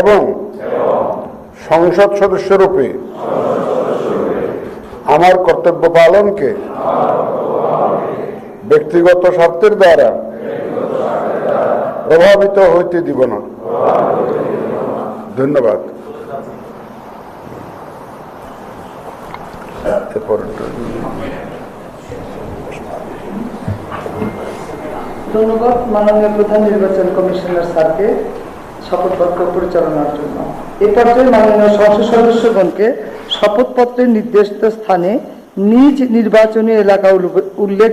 এবং সংসদ সদস্যরূপে আমার কর্তব্য পালনকে ব্যক্তিগত স্বার্থের দ্বারা প্রভাবিত হইতে দিব না। ধন্যবাদ। ধন্যবাদ। মাননীয় প্রধান নির্বাচন কমিশনার স্যারকে। শপথ বাক্য পরিচালনার জন্য। এ পর্যায়ে মাননীয় সংসদ সদস্যগণকে শপথপত্রের নির্দিষ্ট স্থানে নিজ নির্বাচনী এলাকা উল্লেখ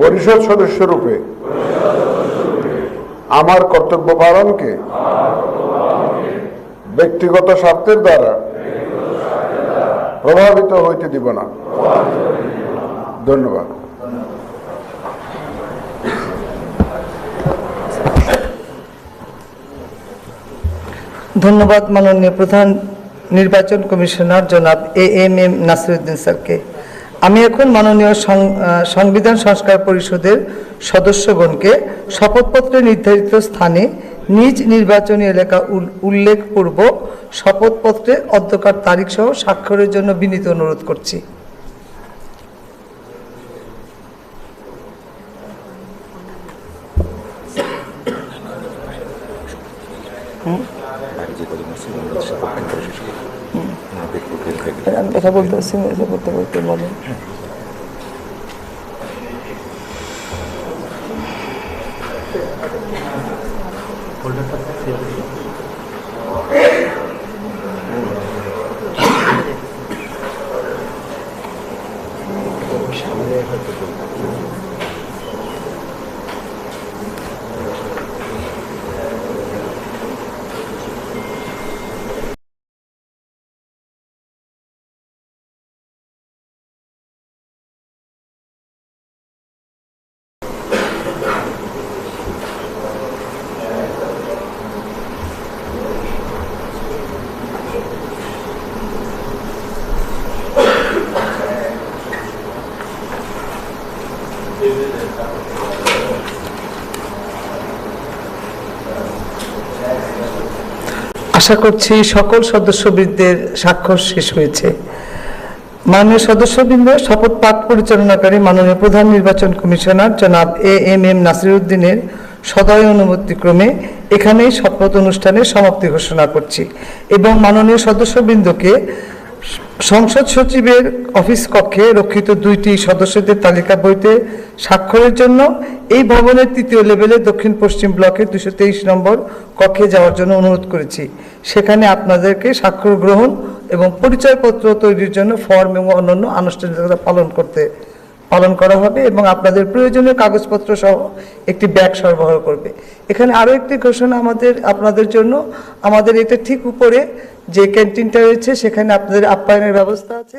পরিষদ সদস্য রূপে আমার কর্তব্য পালনকে ব্যক্তিগত স্বার্থের দ্বারা প্রভাবিত হইতে দিব না। ধন্যবাদ। ধন্যবাদ মাননীয় প্রধান নির্বাচন কমিশনার জনাব এ এম এম নাসিরুদ্দিন স্যারকে। আমি এখন মাননীয় সং- সংবিধান সংস্কার পরিষদের সদস্যগণকে শপথপত্রে নির্ধারিত স্থানে নিজ নির্বাচনী এলাকা উল- উল্লেখপূর্বক শপথপত্রে অধ্যকার তারিখ সহ স্বাক্ষরের জন্য বিনীত অনুরোধ করছি। আমি লেখা বলতেছি পড়তে পড়তে করতে আশা করছি সকল সদস্যবৃন্দের স্বাক্ষর শেষ হয়েছে। মাননীয় সদস্যবৃন্দ, শপথ পাঠ পরিচালনাকারী মাননীয় প্রধান নির্বাচন কমিশনার জনাব এ এম এম নাসিরুদ্দিনের সদয় অনুমতিক্রমে এখানেই শপথ অনুষ্ঠানের সমাপ্তি ঘোষণা করছি এবং মাননীয় সদস্যবৃন্দকে সংসদ সচিবের অফিস কক্ষে রক্ষিত দুইটি সদস্যদের তালিকা বইতে স্বাক্ষরের জন্য এই ভবনের তৃতীয় লেভেলে দক্ষিণ পশ্চিম ব্লকের দুশো তেইশ নম্বর কক্ষে যাওয়ার জন্য অনুরোধ করেছি। সেখানে আপনাদেরকে স্বাক্ষর গ্রহণ এবং পরিচয়পত্র তৈরির জন্য ফর্ম এবং অন্যান্য আনুষ্ঠানিকতা পালন করতে, পালন করা হবে এবং আপনাদের প্রয়োজনীয় কাগজপত্র সহ একটি ব্যাগ সরবরাহ করবে। এখানে আরও একটি ঘোষণা আমাদের, আপনাদের জন্য। আমাদের এটা ঠিক উপরে যে ক্যান্টিনটা রয়েছে সেখানে আপনাদের আপ্যায়নের ব্যবস্থা আছে।